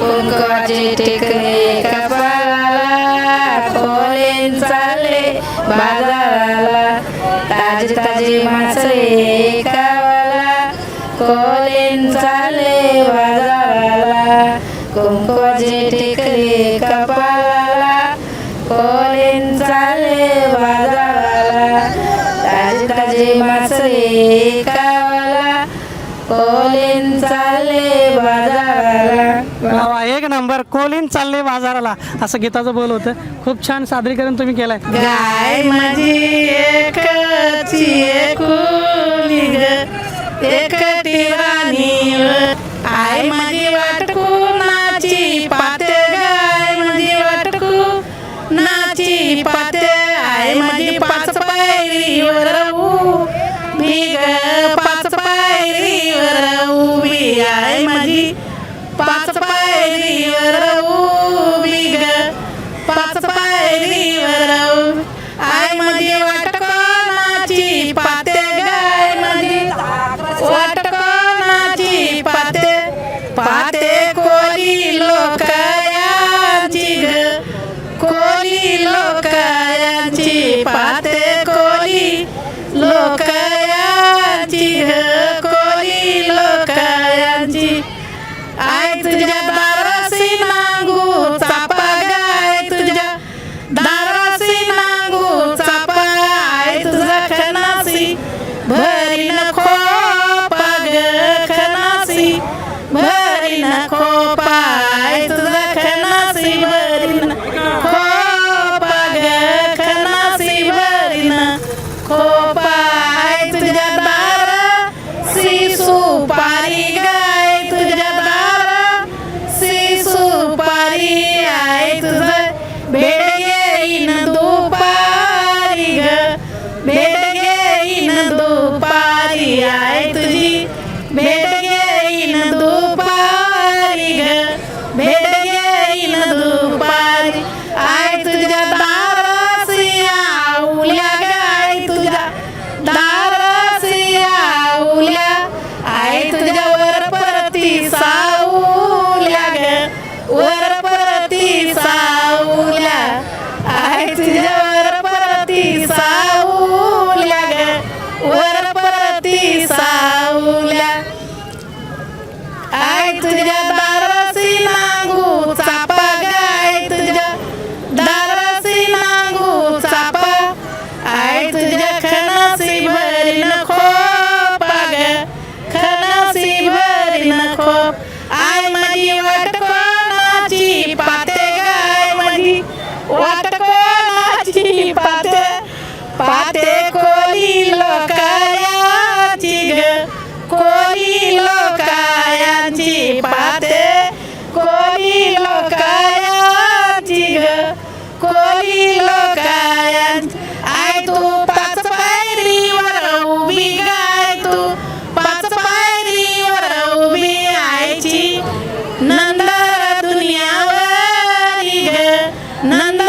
कुंकवाचे टेकले कपाळाला खोलेन चाले बाजाराला. ताजे ताजे मासळे कावाला खोलेन चाले बाजाराला. कुंकवाचे टेकले कपाळाला खोलेन चाले बाजाराला. ताजे ताजे नंबर कोलिन चालले बाजाराला. असं गीताचं बोल होतं. खूप छान सादरीकरण तुम्ही केलंय. गाय माझी एकची ग, माझी नाची गाय पाच पाच पाच पायरीवर उभी ग. पाच पायरीवर आयमध्ये वाट कोणाची पाते गायमध्ये. वाट कोणाची पाते पाते Mendo যায় তুই Nanda